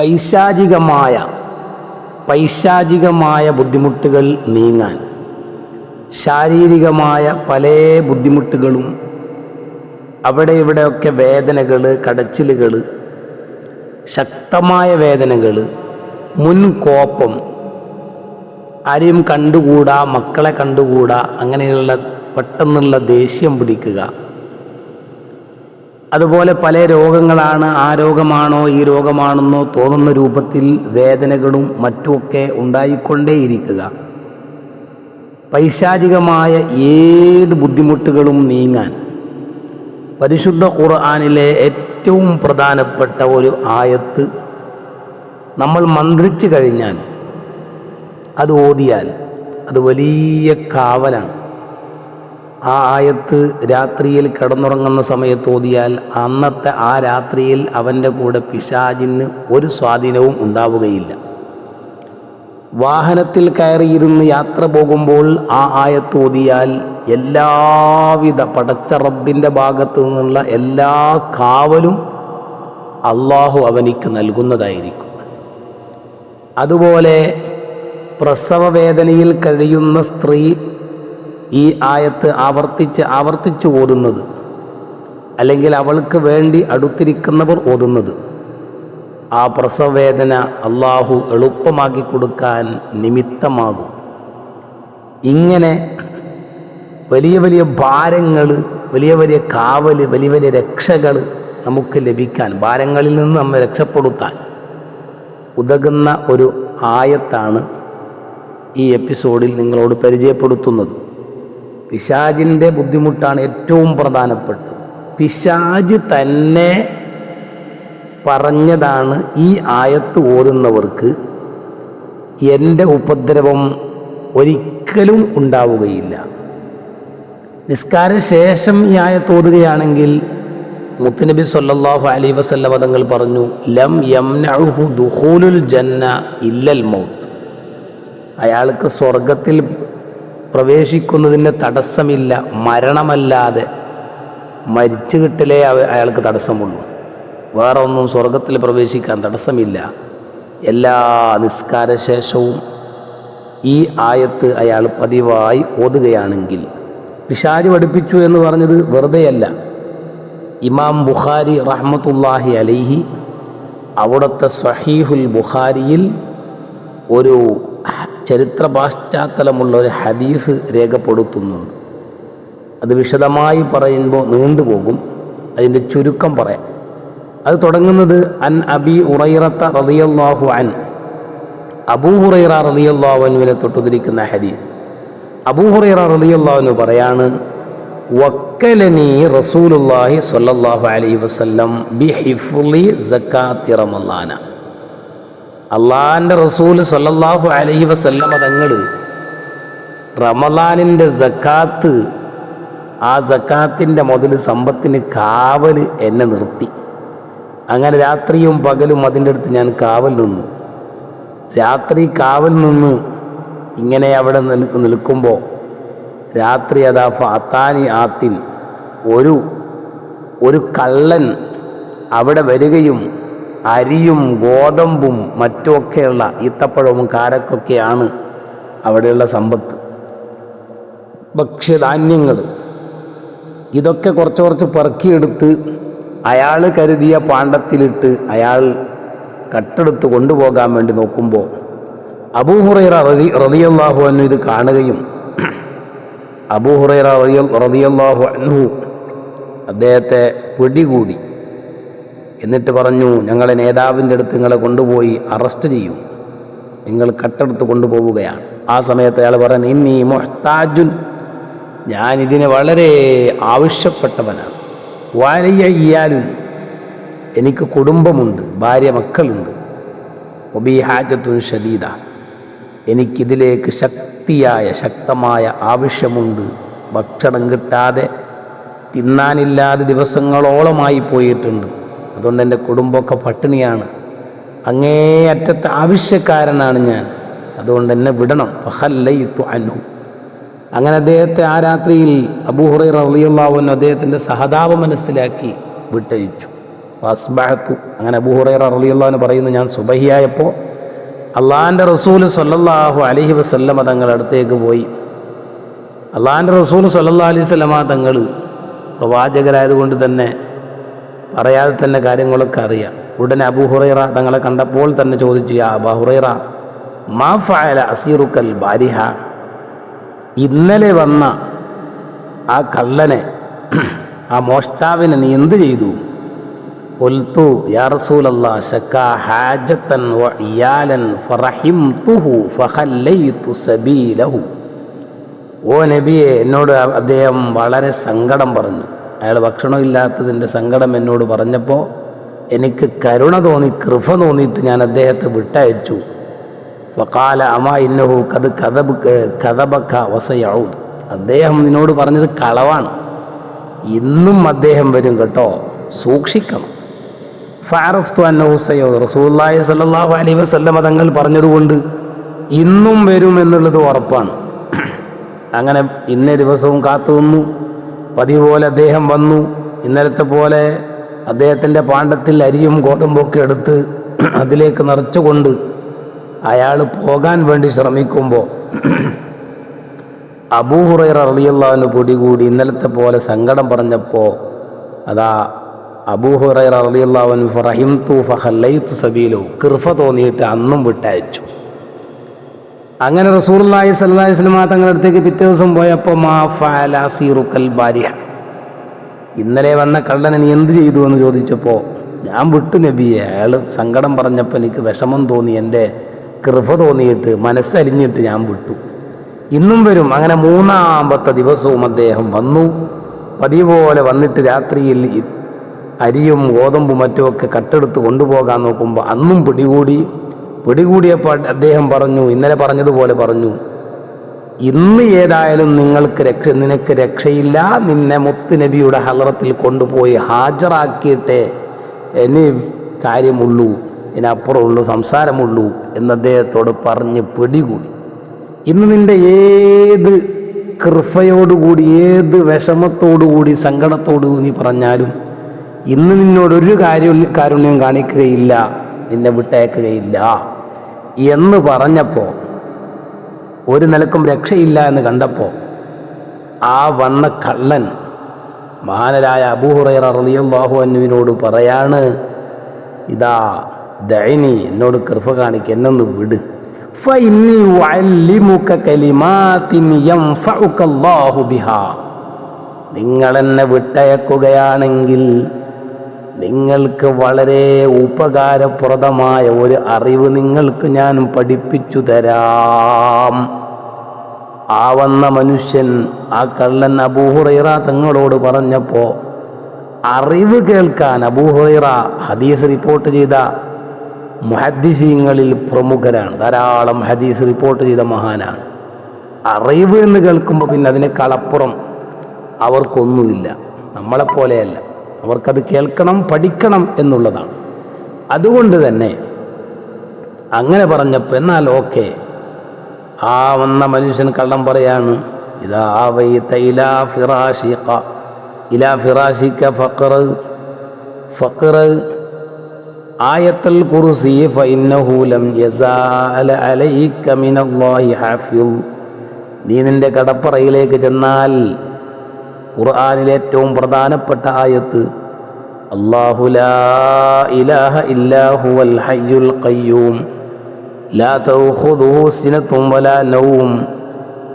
പൈശാചികമായ പൈശാചികമായ ബുദ്ധിമുട്ടുകൾ നീങ്ങാൻ ശാരീരികമായ പല ബുദ്ധിമുട്ടുകളും അവിടെ ഇവിടെയൊക്കെ വേദനകൾ കടച്ചിലുകൾ ശക്തമായ വേദനകൾ മുൻകോപ്പം ആരെയും കണ്ടുകൂടാ മക്കളെ കണ്ടുകൂടാ അങ്ങനെയുള്ള പെട്ടെന്നുള്ള ദേഷ്യം പിടിക്കുക. അതുപോലെ പല രോഗങ്ങളാണ് ആ രോഗമാണോ ഈ രോഗമാണെന്നോ തോന്നുന്ന രൂപത്തിൽ വേദനകളും മറ്റുമൊക്കെ ഉണ്ടായിക്കൊണ്ടേയിരിക്കുക. പൈശാചികമായ ഏത് ബുദ്ധിമുട്ടുകളും നീങ്ങാൻ പരിശുദ്ധ ഖുർആാനിലെ ഏറ്റവും പ്രധാനപ്പെട്ട ഒരു ആയത്ത് നമ്മൾ മന്ത്രിച്ചു കഴിഞ്ഞാൽ അത് ഓതിയാൽ അത് വലിയ കാവലാണ്. ആ ആയത്ത് രാത്രിയിൽ കിടന്നുറങ്ങുന്ന സമയത്ത് ഓതിയാൽ അന്നത്തെ ആ രാത്രിയിൽ അവന്റെ കൂടെ പിശാചിന് ഒരു സ്വാധീനവും ഉണ്ടാവുകയില്ല. വാഹനത്തിൽ കയറിയിരുന്ന് യാത്ര പോകുമ്പോൾ ആ ആയത്ത് ഓതിയാൽ എല്ലാവിധ പടച്ച റബ്ബിന്റെ ഭാഗത്തു നിന്നുള്ള എല്ലാ കാവലും അള്ളാഹു അവനിക്ക് നൽകുന്നതായിരിക്കും. അതുപോലെ പ്രസവ വേദനയിൽ കഴിയുന്ന സ്ത്രീ ഈ ആയത്ത് ആവർത്തിച്ച് ആവർത്തിച്ച് ഓതുന്നത്. അല്ലെങ്കിൽ അവൾക്ക് വേണ്ടി അടുത്തിരിക്കുന്നവർ ഓതുന്നത്. ആ പ്രസവവേദന അള്ളാഹു എളുപ്പമാക്കി കൊടുക്കാൻ നിമിത്തമാകും. ഇങ്ങനെ വലിയ വലിയ ഭാരങ്ങൾ വലിയ വലിയ കാവൽ വലിയ വലിയ രക്ഷകൾ നമുക്ക് ലഭിക്കാൻ ഭാരങ്ങളിൽ നിന്ന് നമ്മെ രക്ഷപ്പെടുത്താൻ ഉതകുന്ന ഒരു ആയത്താണ് ഈ എപ്പിസോഡിൽ നിങ്ങളോട് പരിചയപ്പെടുത്തുന്നത്. പിശാജിന്റെ ബുദ്ധിമുട്ടാണ് ഏറ്റവും പ്രധാനപ്പെട്ടത്. പിശാജ് തന്നെ പറഞ്ഞതാണ് ഈ ആയത്ത് ഓതുന്നവർക്ക് എന്റെ ഉപദ്രവം ഒരിക്കലും ഉണ്ടാവുകയില്ല. നിസ്കാര ശേഷം ഈ ആയത്ത് ഓതുകയാണെങ്കിൽ മുത്തുനബി സല്ലാഹു അലൈഹി വസല്ല തങ്ങൾ പറഞ്ഞു ലം യംനഉഹു ദുഹൂലുൽ ജന്ന ഇല്ലൽ മൗത്ത്. അയാൾക്ക് സ്വർഗത്തിൽ പ്രവേശിക്കുന്നതിന് തടസ്സമില്ല മരണമല്ലാതെ മരിച്ചു കിട്ടലേ അയാൾക്ക് തടസ്സമുള്ളൂ. വേറെ ഒന്നും സ്വർഗത്തിൽ പ്രവേശിക്കാൻ തടസ്സമില്ല. എല്ലാ നിസ്കാരശേഷവും ഈ ആയത്ത് അയാൾ പതിവായി ഓതുകയാണെങ്കിൽ പിശാജ് പഠിപ്പിച്ചു എന്ന് പറഞ്ഞത് വെറുതെയല്ല. ഇമാം ബുഖാരി റഹ്മത്തുല്ലാഹി അലൈഹി അവിടുത്തെ സഹീഹുൽ ബുഖാരിയിൽ ഒരു ചരിത്ര പാശ്ചാത്തലമുള്ള ഒരു ഹദീസ് രേഖപ്പെടുത്തുന്നുണ്ട്. അത് വിശദമായി പറയുമ്പോൾ നീണ്ടുപോകും അതിന്റെ ചുരുക്കം പറയാം. അത് തുടങ്ങുന്നത് അൻ അബി ഉറൈറത്ത റളിയല്ലാഹു അൻ. അബൂ ഹുറൈറ റളിയല്ലാഹു അൻവിനെ തൊട്ടുതിരിക്കുന്ന ഹദീസ്. അബൂ ഹുറൈറ റളിയല്ലാഹു പറയാണ് വക്കലനി റസൂലുള്ളാഹി സ്വല്ലല്ലാഹു അലൈഹി വസല്ലം ബി ഹിഫുലി സക്കാത്തി അള്ളാഹിന്റെ റസൂൽ സല്ലാഹു അലഹി വസല്ലം തങ്ങൾ റമലാനിന്റെ സക്കാത്ത് ആ സക്കാത്തിന്റെ മുതൽ സമ്പത്തിന് കാവൽ എന്നെ നിർത്തി. അങ്ങനെ രാത്രിയും പകലും അതിന്റെ അടുത്ത് ഞാൻ കാവൽ നിന്നു. രാത്രി കാവൽ നിന്ന് ഇങ്ങനെ അവിടെ നിൽക്ക് നിൽക്കുമ്പോൾ രാത്രി അതാ ഫാത്താനി ആത്തിൻ ഒരു ഒരു കള്ളൻ അവിടെ വരികയും അരിയും ഗോതമ്പും മറ്റുമൊക്കെയുള്ള ഈത്തപ്പഴവും കാരക്കൊക്കെയാണ് അവിടെയുള്ള സമ്പത്ത്. ഭക്ഷ്യധാന്യങ്ങൾ. ഇതൊക്കെ കുറച്ച് കുറച്ച് പെറുക്കിയെടുത്ത് അയാൾ കരുതിയ പാണ്ഡത്തിലിട്ട് അയാൾ കട്ടെടുത്ത് കൊണ്ടുപോകാൻ വേണ്ടി നോക്കുമ്പോൾ അബൂഹുറൈറ റതി റതിയല്ലാഹു അന്നു ഇത് കാണുകയും അബൂഹുറൈറ റതിയ റതിയല്ലാഹു അൻഹു അദ്ദേഹത്തെ പിടികൂടി. എന്നിട്ട് പറഞ്ഞു ഞങ്ങളെ നേതാവിന്റെ അടുത്ത് നിങ്ങളെ കൊണ്ടുപോയി അറസ്റ്റ് ചെയ്യും. നിങ്ങൾ കട്ടെടുത്ത് കൊണ്ടുപോവുകയാണ്. ആ സമയത്ത് അയാൾ പറഞ്ഞു ഇന്നി മൊഹ്താജുൻ ഞാൻ ഇതിനെ വളരെ ആവശ്യപ്പെട്ടവനാണ്. വലിയ ഇയാലും എനിക്ക് കുടുംബമുണ്ട് ഭാര്യ മക്കളുണ്ട്. ഒബി ഹാജത്തുൻ ഷദീദ എനിക്കിതിലേക്ക് ശക്തിയായ ശക്തമായ ആവശ്യമുണ്ട്. ഭക്ഷണം കിട്ടാതെ തിന്നാനില്ലാതെ ദിവസങ്ങളോളമായി പോയിട്ടുണ്ട്. അതുകൊണ്ട് എന്റെ കുടുംബമൊക്കെ പട്ടിണിയാണ്. അങ്ങേയറ്റത്തെ ആവശ്യക്കാരനാണ് ഞാൻ. അതുകൊണ്ട് എന്നെ വിടണം. ഫഹല്ലയിത്തു അനു അങ്ങനെ അദ്ദേഹത്തെ ആ രാത്രിയിൽ അബൂഹുറൈ റളിയുള്ളാവുന്ന അദ്ദേഹത്തിന്റെ സഹതാപം മനസ്സിലാക്കി വിട്ടയച്ചു. ഫസ്ബഹത്തു. അങ്ങനെ അബൂഹുറൈറ റളിയല്ലാഹു പറയുന്നു ഞാൻ സുബഹിയായപ്പോൾ അള്ളാഹാന്റെ റസൂൽ സല്ലല്ലാഹു അലൈഹി വസല്ലമ തങ്ങളുടെ അടുത്തേക്ക് പോയി. അള്ളാഹാന്റെ റസൂൽ സല്ലല്ലാഹു അലൈഹി വസല്ലമ തങ്ങൾ പ്രവാചകരായതുകൊണ്ട് തന്നെ പറയാതെ തന്നെ കാര്യങ്ങളൊക്കെ അറിയാം. ഉടനെ അബുഹുറൈറ തങ്ങളെ കണ്ടപ്പോൾ തന്നെ ചോദിച്ചു യാ അബഹുറൈറ മാ ഫഅല അസീറുക്കൽ ബാരിഹ? ഇന്നലെ വന്ന ആ കള്ളനെ ആ മോഷ്ടാവിനെ നീ എന്ത് ചെയ്തു? കൊൽത്തു യാറസൂലല്ല ഷക്ക ഹാജത്തൻ ഇയാലൻ ഫറഹിം തുഹു ഫഹല്ലു സബീലഹു. ഓ നബിയെ എന്നോട് അദ്ദേഹം വളരെ സങ്കടം പറഞ്ഞു. അയാൾ ഭക്ഷണമില്ലാത്തതിന്റെ സങ്കടം എന്നോട് പറഞ്ഞപ്പോൾ എനിക്ക് കരുണ തോന്നി കൃപ തോന്നിയിട്ട് ഞാൻ അദ്ദേഹത്തെ വിട്ടയച്ചു. വക്കാല അമ ഇന്നഹു കത് കഥബ് കഥബക്ക വസയൗദ് അദ്ദേഹം നിന്നോട് പറഞ്ഞത് കളവാണ്. ഇന്നും അദ്ദേഹം വരും കേട്ടോ സൂക്ഷിക്കണം. ഫാറഫ്തു അന്നഹുസയോ റസൂല്ലായി സല്ലാഹു അലൈ വസല്ലമ മതങ്ങൾ പറഞ്ഞതുകൊണ്ട് ഇന്നും വരും എന്നുള്ളത് ഉറപ്പാണ്. അങ്ങനെ ഇന്നേ ദിവസവും കാത്തു നിന്നു പതിവ് പോലെ അദ്ദേഹം വന്നു. ഇന്നലത്തെ പോലെ അദ്ദേഹത്തിന്റെ പാണ്ഡത്തിൽ അരിയും ഗോതമ്പൊക്കെ എടുത്ത് അതിലേക്ക് നിറച്ചുകൊണ്ട് അയാൾ പോകാൻ വേണ്ടി ശ്രമിക്കുമ്പോൾ അബൂഹുറൈർ റളിയല്ലാഹുവിന് പൊടികൂടി ഇന്നലത്തെ പോലെ സങ്കടം പറഞ്ഞപ്പോൾ അതാ അബൂഹുറൈർ അബൂഹുറൈറ ഫറഹിം ഫറഹിംതു ഫഹല്ലൈതു സബീലു കിർഫ തോന്നിയിട്ട് അന്നും വിട്ടയച്ചു. അങ്ങനെ സ്വല്ലല്ലാഹി അലൈഹി വസല്ലം തങ്ങളുടെ അടുത്തേക്ക് പിറ്റേ ദിവസം പോയപ്പോൾ മാ ഫഅല സീറുക്കൽ ഭാര്യ ഇന്നലെ വന്ന കള്ളനെ നീ എന്ത് ചെയ്തു എന്ന് ചോദിച്ചപ്പോൾ ഞാൻ വിട്ടു നബിയെ. അയാൾ സങ്കടം പറഞ്ഞപ്പോൾ എനിക്ക് വിഷമം തോന്നി എന്റെ കൃഫ തോന്നിയിട്ട് മനസ്സലിഞ്ഞിട്ട് ഞാൻ വിട്ടു. ഇന്നും വരും. അങ്ങനെ മൂന്നാമത്തെ ദിവസവും അദ്ദേഹം വന്നു. പതിവ് പോലെ വന്നിട്ട് രാത്രിയിൽ അരിയും ഗോതമ്പും മറ്റുമൊക്കെ കട്ടെടുത്ത് കൊണ്ടുപോകാൻ നോക്കുമ്പോൾ അന്നും പിടികൂടി. പിടികൂടിയപ്പോൾ അദ്ദേഹം പറഞ്ഞു ഇന്നലെ പറഞ്ഞതുപോലെ പറഞ്ഞു. ഇന്ന് ഏതായാലും നിങ്ങൾക്ക് രക്ഷ നിനക്ക് രക്ഷയില്ല നിന്നെ മുത്ത് നബിയുടെ ഹലറത്തിൽ കൊണ്ടുപോയി ഹാജറാക്കിയിട്ടേ ഇനി കാര്യമുള്ളൂ ഇതിനപ്പുറമുള്ളൂ സംസാരമുള്ളൂ എന്ന് അദ്ദേഹത്തോട് പറഞ്ഞ് പിടികൂടി. ഇന്ന് നിന്റെ ഏത് കൃപയോടുകൂടി ഏത് വിഷമത്തോടുകൂടി സങ്കടത്തോടു നീ പറഞ്ഞാലും ഇന്ന് നിന്നോടൊരു കാര്യം കാരുണ്യം കാണിക്കുകയില്ല നിന്നെ വിട്ടയക്കുകയില്ല. എന്ന് പറഞ്ഞപ്പോൾ ഒരു നിലക്കും രക്ഷയില്ല എന്ന് കണ്ടപ്പോൾ ആ വന്ന കള്ളൻ മഹാനരായ അബൂഹുറൈറ റളിയല്ലാഹു അന്നുവിനോട് പറയാണ് ഇതാ ദൈനി എന്നോട് കൃപ കാണിക്ക് എന്നൊന്ന് വിട്. നിങ്ങൾ എന്നെ വിട്ടയക്കുകയാണെങ്കിൽ നിങ്ങൾക്ക് വളരെ ഉപകാരപ്രദമായ ഒരു അറിവ് നിങ്ങൾക്ക് ഞാൻ പഠിപ്പിച്ചു തരാം. ആ വന്ന മനുഷ്യൻ ആ കള്ളൻ അബൂഹുറൈറ തങ്ങളോട് പറഞ്ഞപ്പോൾ അറിവ് കേൾക്കാൻ അബൂഹുറൈറ ഹദീസ് റിപ്പോർട്ട് ചെയ്ത മുഹദ്ദിസീങ്ങളിൽ പ്രമുഖരാണ്. ധാരാളം ഹദീസ് റിപ്പോർട്ട് ചെയ്ത മഹാനാണ്. അറിവ് എന്ന് കേൾക്കുമ്പോൾ പിന്നെ അതിനേക്കാളപ്പുറം അവർക്കൊന്നുമില്ല. നമ്മളെപ്പോലെയല്ല. അവർക്കത് കേൾക്കണം പഠിക്കണം എന്നുള്ളതാണ്. അതുകൊണ്ട് തന്നെ അങ്ങനെ പറഞ്ഞപ്പോൾ എന്നാൽ ഓക്കെ ആ വന്ന മനുഷ്യൻ കള്ളം പറയാണ് ഇതാ ഇലാ ഫിറാഷിഖ ഇലാ ഫിറാഷിക്ക ഫക്കർ ഫക്കർ ആയത്തുൽ കുർസി ഫഇന്നഹു ലം യസാല മിനല്ലാഹി നീ നിന്റെ കടപ്പറയിലേക്ക് ചെന്നാൽ ഖുർആനിലെ ഏറ്റവും പ്രധാനപ്പെട്ട ആയത്ത് അല്ലാഹു ലാ ഇലാഹ ഹയ്യുൽ ഖയ്യൂം ലാ വലാ നൗം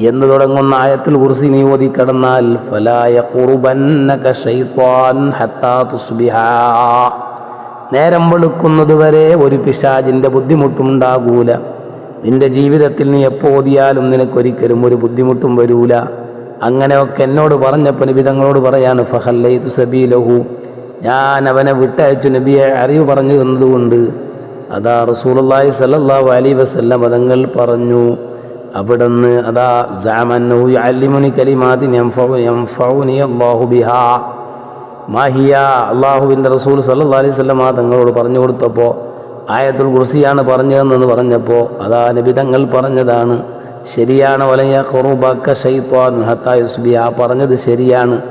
എന്ന് തുടങ്ങുന്ന ആയത്തിൽ കുറിച്ച് നീ ഓതി കടന്നാൽ ഫലായ ഹത്താ നേരം വെളുക്കുന്നത് വരെ ഒരു പിശാജിന്റെ ബുദ്ധിമുട്ടുണ്ടാകൂല നിന്റെ ജീവിതത്തിൽ നീ എപ്പോൾ ഓതിയാലും നിനക്കൊരിക്കലും ഒരു ബുദ്ധിമുട്ടും വരൂല. അങ്ങനെയൊക്കെ എന്നോട് പറഞ്ഞപ്പോൾ നബി തങ്ങളോട് പറയാണ് ഫഹല്ലൈതു സബീലഹു. ഞാൻ അവനെ വിട്ടയച്ചു. നബിയെ അറിവ് പറഞ്ഞു തന്നതുകൊണ്ട് അതാ റസൂലുള്ളാഹി സല്ലാ അലി വസല്ലം പദങ്ങൾ പറഞ്ഞു അവിടുന്ന് അതാ ജാമന്നു കലിമാതി ബിഹാ. മാഹിയ അള്ളാഹുവിന്റെ റസൂൽ സല്ലാ അലൈഹി ആ തങ്ങളോട് പറഞ്ഞു കൊടുത്തപ്പോൾ ആയത്തുൽ കുർസിയാണ് പറഞ്ഞതെന്ന് പറഞ്ഞപ്പോൾ അതാ നബി തങ്ങൾ പറഞ്ഞതാണ്. ശരിയാണ്. വലയ ഖുറുബക്ക ഷെയ്ത്വാൻ ഹത്താ യുസ്ബി ആ പറഞ്ഞത് ശരിയാണ്.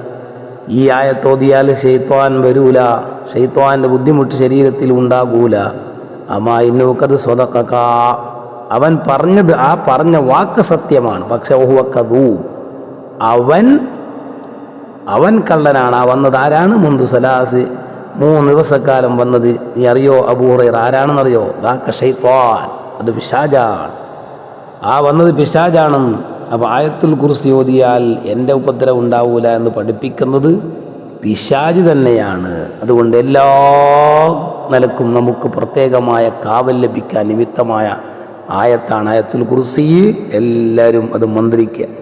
ഈ ആയത്തോതിയാൽ ഷെയ്ത്വാൻ വരൂല. ഷെയ്ത്വാന്റെ ബുദ്ധിമുട്ട് ശരീരത്തിൽ ഉണ്ടാകൂല. അമാ ഇന്നൂക്കത് സ്വതക്കാ അവൻ പറഞ്ഞത് ആ പറഞ്ഞ വാക്ക് സത്യമാണ്. പക്ഷെ ഓഹുവക്കതൂ അവൻ അവൻ കള്ളനാണ്. ആ വന്നത് ആരാണ്? മുന്തു സലാസ്. മൂന്ന് ദിവസക്കാലം വന്നത്. നീ അറിയോ? അബൂറൈർ ആരാണെന്നറിയോ? ദാക്ക ഷെയ്ത്വാൻ അത് പിശാജാണ്. ആ വന്നത് പിശാജാണെന്ന്. അപ്പോൾ ആയത്തുൽ കുറിച്ച് ഓതിയാൽ എന്റെ ഉപദ്രവം ഉണ്ടാവൂല എന്ന് പഠിപ്പിക്കുന്നത് പിശാജ് തന്നെയാണ്. അതുകൊണ്ട് എല്ലാ നിലക്കും നമുക്ക് പ്രത്യേകമായ കാവൽ ലഭിക്കാൻ നിമിത്തമായ ആയത്താണ് ആയത്തുൽ കുറിസി എല്ലാവരും അത് മന്ത്രിക്കുക.